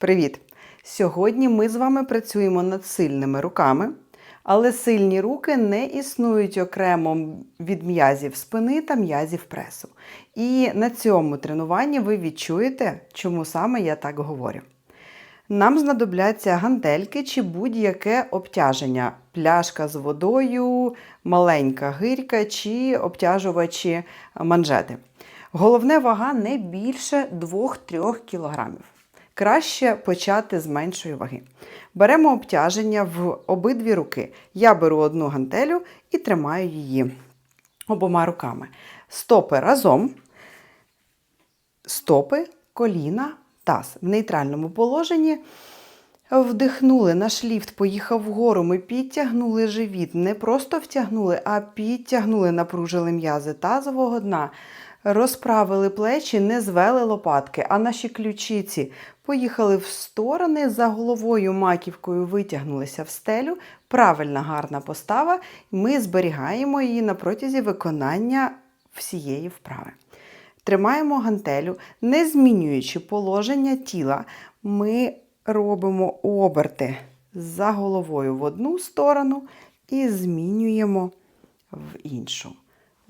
Привіт! Сьогодні ми з вами працюємо над сильними руками, але сильні руки не існують окремо від м'язів спини та м'язів пресу. І на цьому тренуванні ви відчуєте, чому саме я так говорю. Нам знадобляться гантельки чи будь-яке обтяження, пляшка з водою, маленька гирька чи обтяжувачі манжети. Головне вага не більше 2-3 кг. Краще почати з меншої ваги. Беремо обтяження в обидві руки. Я беру одну гантелю і тримаю її обома руками. Стопи разом, стопи, коліна, таз. В нейтральному положенні вдихнули, наш ліфт поїхав вгору, ми підтягнули живіт. Не просто втягнули, а підтягнули, напружили м'язи тазового дна. Розправили плечі, не звели лопатки, а наші ключиці поїхали в сторони, за головою маківкою витягнулися в стелю. Правильна гарна постава. Ми зберігаємо її на протязі виконання всієї вправи. Тримаємо гантелю, не змінюючи положення тіла, ми робимо оберти за головою в одну сторону і змінюємо в іншу.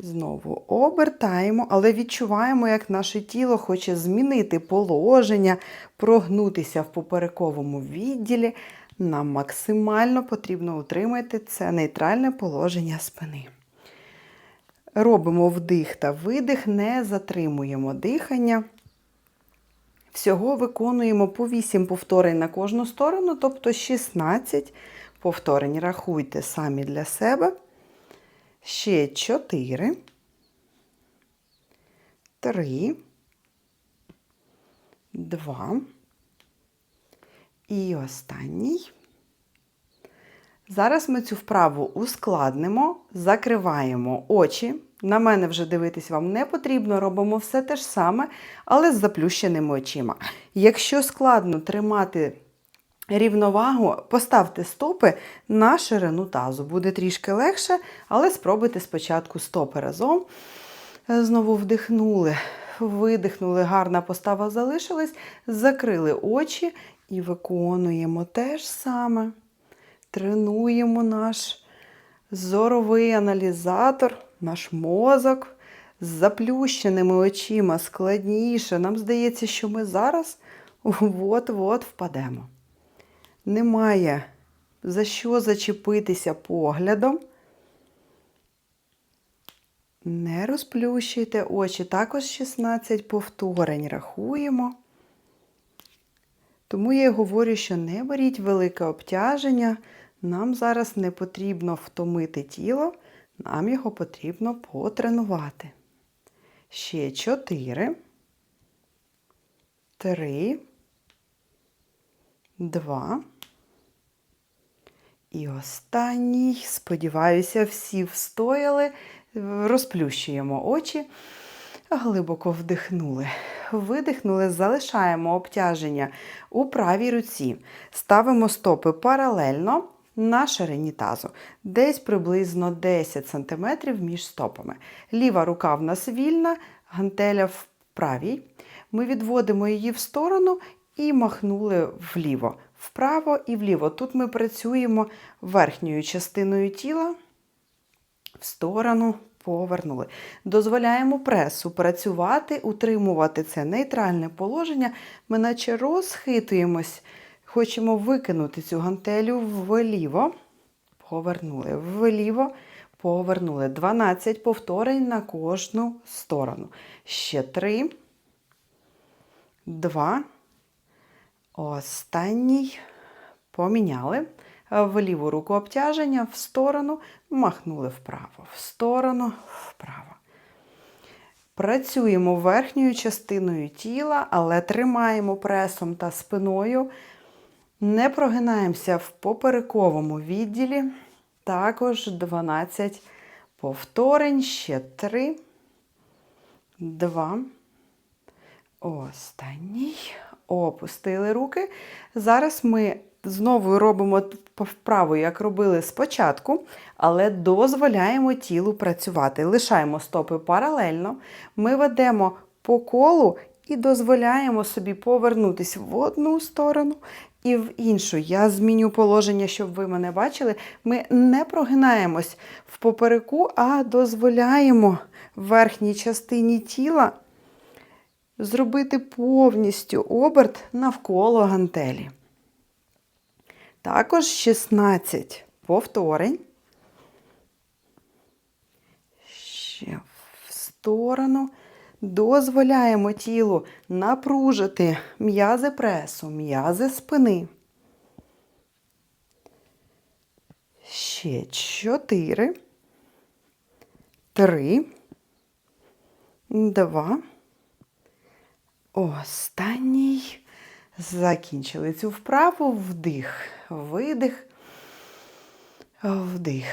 Знову обертаємо, але відчуваємо, як наше тіло хоче змінити положення, прогнутися в поперековому відділі. Нам максимально потрібно утримати це нейтральне положення спини. Робимо вдих та видих, не затримуємо дихання. Всього виконуємо по 8 повторень на кожну сторону, тобто 16 повторень. Рахуйте самі для себе. Ще 4, 3, 2. І останній. Зараз ми цю вправу ускладнимо, закриваємо очі. На мене вже дивитись вам не потрібно, робимо все те ж саме, але з заплющеними очима. Якщо складно тримати рівновагу, поставте стопи на ширину тазу. Буде трішки легше, але спробуйте спочатку стопи разом. Знову вдихнули, видихнули, гарна постава залишилась, закрили очі і виконуємо те ж саме. Тренуємо наш зоровий аналізатор, наш мозок з заплющеними очима складніше. Нам здається, що ми зараз от-от впадемо. Немає за що зачепитися поглядом. Не розплющуйте очі. Також 16 повторень рахуємо. Тому я говорю, що не беріть велике обтяження. Нам зараз не потрібно втомити тіло, нам його потрібно потренувати. Ще 4, 3, 2. І останній, сподіваюся, всі встояли. Розплющуємо очі, глибоко вдихнули. Видихнули, залишаємо обтяження у правій руці. Ставимо стопи паралельно на ширині тазу. Десь приблизно 10 см між стопами. Ліва рука в нас вільна, гантеля в правій. Ми відводимо її в сторону і махнули вліво, вправо і вліво. Тут ми працюємо верхньою частиною тіла в сторону повернули. Дозволяємо пресу працювати, утримувати це нейтральне положення. Ми наче розхитуємось, хочемо викинути цю гантелю вліво, повернули, вліво, повернули. 12 повторень на кожну сторону. Ще 3, 2, Останній поміняли. В ліву руку обтяження, в сторону, махнули вправо, в сторону, вправо. Працюємо верхньою частиною тіла, але тримаємо пресом та спиною. Не прогинаємося в поперековому відділі. Також 12 повторень, ще 3, 2. Останній. Опустили руки. Зараз ми знову робимо вправу, як робили спочатку, але дозволяємо тілу працювати. Лишаємо стопи паралельно. Ми ведемо по колу І дозволяємо собі повернутися в одну сторону і в іншу. Я зміню положення, щоб ви мене бачили. Ми не прогинаємось в попереку, а дозволяємо верхній частині тіла зробити повністю оберт навколо гантелі. Також 16 повторень. Ще в сторону. Дозволяємо тілу напружити м'язи пресу, м'язи спини. Ще 4. 3. 2. Останній. Закінчили цю вправу. Вдих, видих, вдих.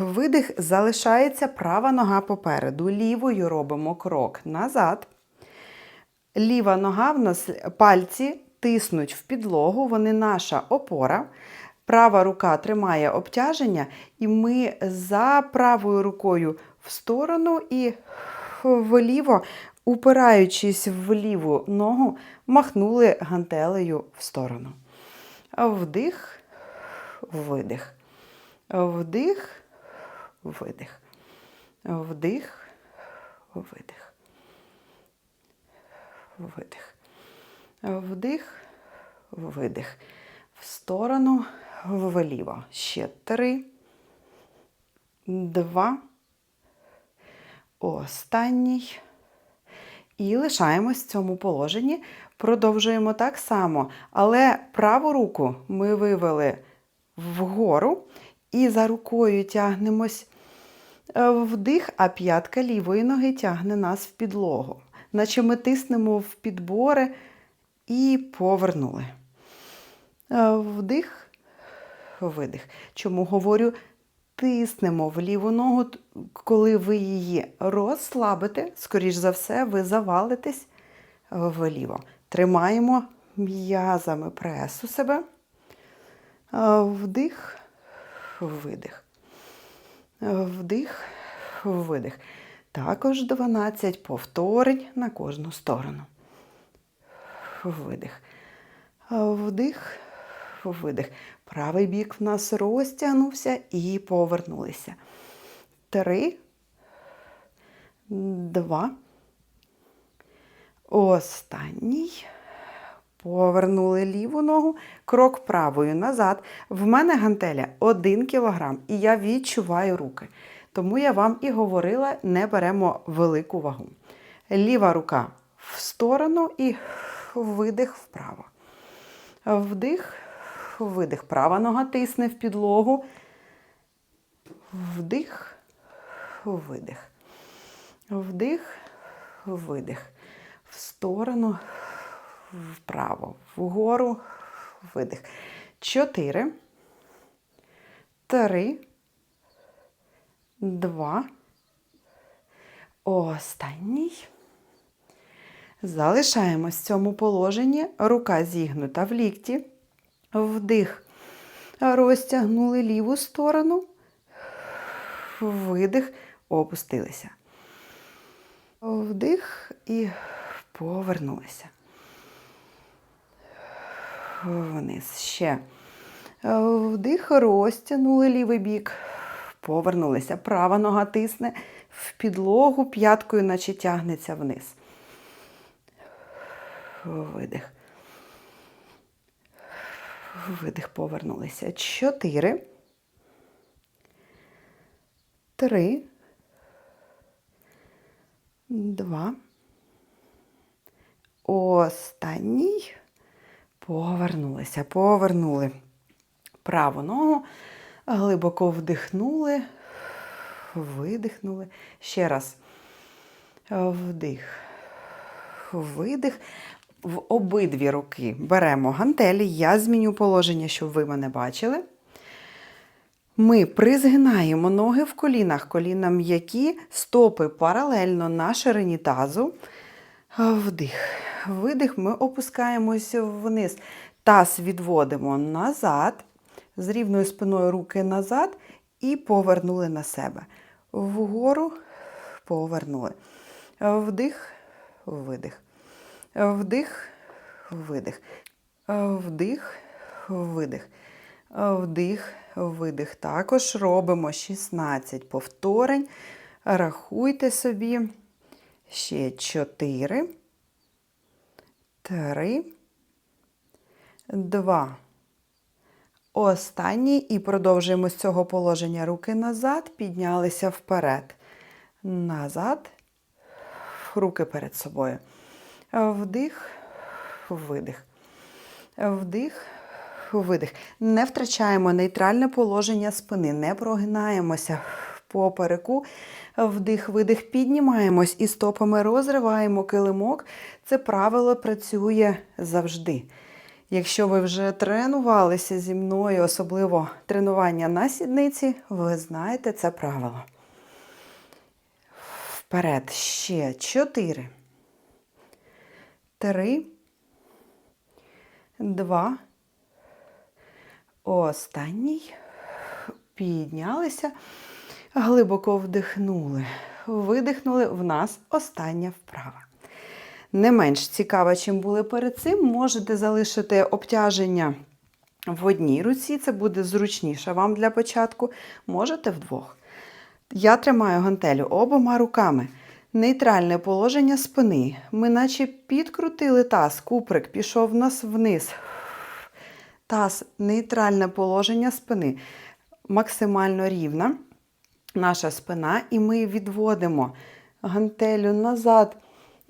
Видих. Залишається права нога попереду. Лівою робимо крок назад. Ліва нога в нас пальці тиснуть в підлогу, вони наша опора. Права рука тримає обтяження, і ми за правою рукою в сторону і вліво, упираючись в ліву ногу, махнули гантелею в сторону. Вдих, видих. Вдих, видих. Вдих, видих. Видих. Вдих, видих. В сторону вліво. Ще три. Два. Останній. І лишаємось в цьому положенні. Продовжуємо так само. Але праву руку ми вивели вгору і за рукою тягнемось вдих, а п'ятка лівої ноги тягне нас в підлогу. Наче ми тиснемо в підбори і повернули. Вдих, видих. Чому говорю? Тиснемо в ліву ногу, коли ви її розслабите, скоріш за все, ви завалитесь вліво. Тримаємо м'язами пресу себе. Вдих, видих. Вдих, видих. Також 12 повторень на кожну сторону. Видих. Вдих, видих. Правий бік в нас розтягнувся і повернулися. Три, два. Останній. Повернули ліву ногу, крок правою назад. В мене гантеля 1 кг, і я відчуваю руки. Тому я вам і говорила, не беремо велику вагу. Ліва рука в сторону і видих вправо. Вдих, видих. Права нога тисне в підлогу. Вдих, видих. Вдих, видих. В сторону, вправо, вгору, видих. Чотири. Три. Два. Останній. Залишаємось в цьому положенні. Рука зігнута в лікті. Вдих. Розтягнули ліву сторону. Видих, опустилися. Вдих і повернулися. Вниз ще. Вдих, розтягнули лівий бік. Повернулися. Права нога тисне в підлогу, п'яткою, наче тягнеться вниз. Видих. Видих, повернулися. Чотири. Три. Два. Останній. Повернулися. Повернули праву ногу. Глибоко вдихнули. Видихнули. Ще раз. Вдих. Видих в обидві руки беремо гантелі, я зміню положення, щоб ви мене бачили. Ми призгинаємо ноги в колінах, коліна м'які, стопи паралельно на ширині тазу. Вдих. Видих, ми опускаємось вниз. Таз відводимо назад, з рівною спиною руки назад і повернули на себе. Вгору повернули. Вдих, видих. Вдих, видих. Вдих, видих. Вдих, видих. Також робимо 16 повторень. Рахуйте собі. Ще 4, 3, 2. Останній і продовжуємо з цього положення руки назад, піднялися вперед. Назад, руки перед собою. Вдих, видих. Вдих, видих. Не втрачаємо нейтральне положення спини, не прогинаємося попереку. Вдих, видих, піднімаємось і стопами розриваємо килимок. Це правило працює завжди. Якщо ви вже тренувалися зі мною, особливо тренування на сідниці, ви знаєте це правило. Вперед ще 4, 3, 2, останній. Піднялися, глибоко вдихнули. Видихнули в нас остання вправа. Не менш цікава, чим були перед цим, можете залишити обтяження в одній руці, це буде зручніше вам для початку. Можете вдвох. Я тримаю гантелю обома руками. Нейтральне положення спини. Ми наче підкрутили таз, куприк пішов в нас вниз. Таз, нейтральне положення спини. Максимально рівна наша спина, і ми відводимо гантелю назад.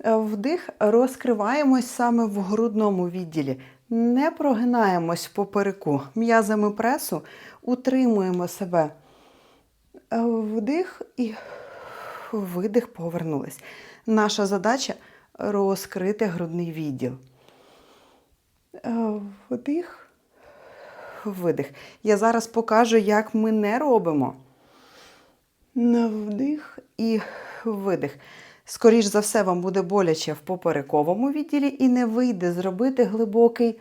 Вдих, розкриваємось саме в грудному відділі. Не прогинаємось попереку. М'язами пресу утримуємо себе. Вдих і видих, повернулись. Наша задача розкрити грудний відділ. Вдих, видих. Я зараз покажу, як ми не робимо. На вдих і видих. Скоріш за все, вам буде боляче в поперековому відділі і не вийде зробити глибокий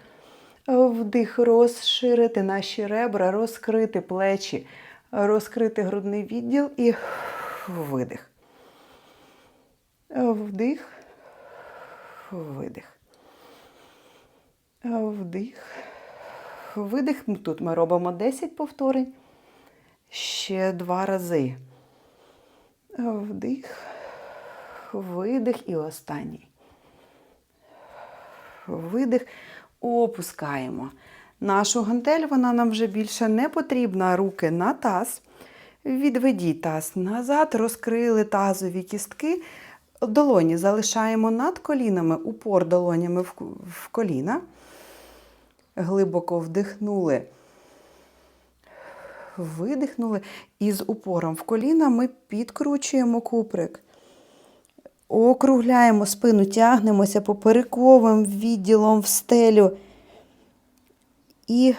вдих, розширити наші ребра, розкрити плечі, розкрити грудний відділ і видих. Вдих, видих. Вдих, видих. Тут ми робимо 10 повторень. Ще два рази. Вдих, видих і останній. Видих, опускаємо. Нашу гантель, вона нам вже більше не потрібна. Руки на таз. Відведіть таз назад, розкрили тазові кістки. Долоні залишаємо над колінами, упор долонями в коліна. Глибоко вдихнули видихнули і з упором в коліна ми підкручуємо куприк. Округляємо спину, тягнемося поперековим відділом в стелю. І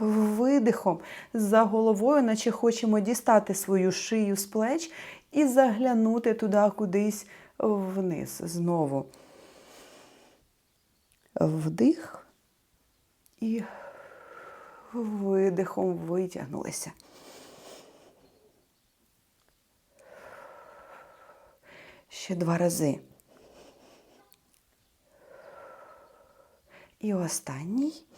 видихом за головою, наче хочемо дістати свою шию з плеч і заглянути туди кудись вниз знову. Вдих і видихом витягнулися. Ще два рази. І останній.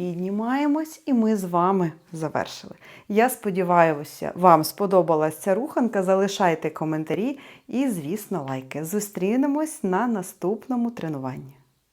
Піднімаємось, і ми з вами завершили. Я сподіваюся, вам сподобалася ця руханка. Залишайте коментарі і, звісно, лайки. Зустрінемось на наступному тренуванні.